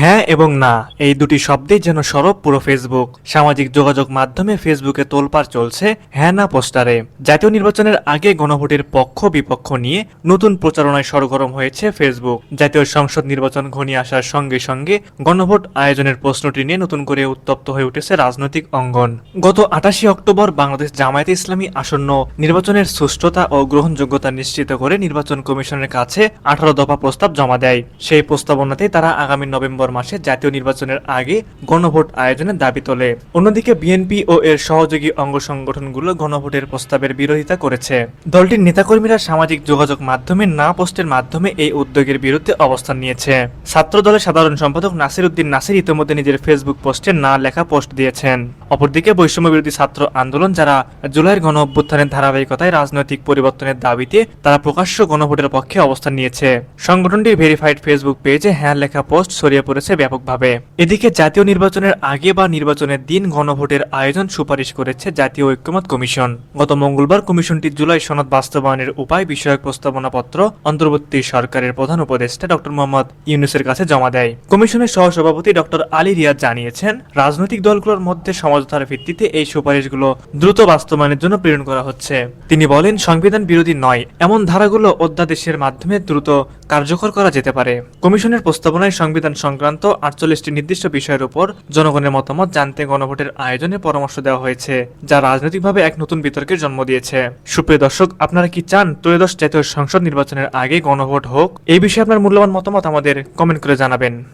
হ্যাঁ এবং না। এই দুটি শব্দেই যেন সরব পুরো ফেসবুক সামাজিক যোগাযোগ মাধ্যমে ফেসবুকে তোলপাড় চলছে হ্যাঁ না পোস্টারে। জাতীয় নির্বাচনের আগে গণভোটের পক্ষ বিপক্ষ নিয়ে নতুন প্রচারণায় সরগরম হয়েছে ফেসবুক জাতীয় সংসদ নির্বাচন ঘনিয়ে আসার সঙ্গে সঙ্গে গণভোট আয়োজনের প্রশ্নটি নিয়ে নতুন করে উত্তপ্ত হয়ে উঠেছে রাজনৈতিক অঙ্গন। গত আটাশি অক্টোবর বাংলাদেশ জামায়াতে ইসলামী আসন্ন নির্বাচনের সুষ্ঠুতা ও গ্রহণযোগ্যতা নিশ্চিত করে নির্বাচন কমিশনের কাছে আঠারো দফা প্রস্তাব জমা দেয়। সেই প্রস্তাবনাতে তারা আগামী নভেম্বর মাসে জাতীয় নির্বাচনের আগে গণভোট আয়োজনের দাবি তোলে। অন্যদিকে বিএনপি ও এর সহযোগী অঙ্গ সংগঠনগুলো গণভোটের প্রস্তাবের বিরোধিতা করেছে। দলটির নেতাকর্মীরা সামাজিক যোগাযোগ মাধ্যমে না পোস্টের মাধ্যমে এই উদ্যোগের বিরুদ্ধে অবস্থান নিয়েছে। ছাত্র দলের সাধারণ সম্পাদক নাসির উদ্দিন নাসির ইতিমধ্যে নিজের ফেসবুক পোস্টে না লেখা পোস্ট দিয়েছেন। অপরদিকে বৈষম্য বিরোধী ছাত্র আন্দোলন যারা জুলাইয়ের গণ অভ্যুত্থানের ধারাবাহিকতায় রাজনৈতিক পরিবর্তনের দাবিতে তারা প্রকাশ্য গণভোটের পক্ষে অবস্থান নিয়েছে। সংগঠনটির ভেরিফাইড ফেসবুক পেজে হ্যাঁ লেখা পোস্ট ছড়িয়ে পড়েছে ব্যাপকভাবে। এদিকে জাতীয় নির্বাচনের আগে বা নির্বাচনের দিন গণভোটের আয়োজন সুপারিশ করেছে জাতীয় ঐক্যমত কমিশন। গত মঙ্গলবার কমিশনটি জুলাই সনদ বাস্তবায়নের উপায় বিষয়ক প্রস্তাবনাপত্র অন্তর্বর্তী সরকারের প্রধান উপদেষ্টা ডক্টর মোহাম্মদ ইউনুসের কাছে জমা দেয়। কমিশনের সহসভাপতি ডক্টর আলী রিয়াদ জানিয়েছেন, রাজনৈতিক দলগুলোর মধ্যে সমঝোতার ভিত্তিতে এই সুপারিশগুলো দ্রুত বাস্তবায়নের জন্য প্রেরণ করা হচ্ছে। তিনি বলেন, সংবিধান বিরোধী নয়, এমন ধারাগুলো অধ্যাদেশের মাধ্যমে দ্রুত কার্যকর করা যেতে পারে। কমিশনের প্রস্তাবনায় সংবিধান সংক্রান্ত আটচল্লিশটি নির্দিষ্ট বিষয়ের উপর জনগণের মতামত জানতে গণভোটের আয়োজনে পরামর্শ দেওয়া হয়েছে, যা রাজনৈতিকভাবে এক নতুন বিতর্কের জন্ম দিয়েছে। সুপ্রিয় দর্শক, আপনারা কি চান ত্রয়োদশ জাতীয় সংসদ নির্বাচনের আগে গণভোট হোক? এই বিষয়ে আপনার মূল্যবান মতামত আমাদের কমেন্ট করে জানাবেন।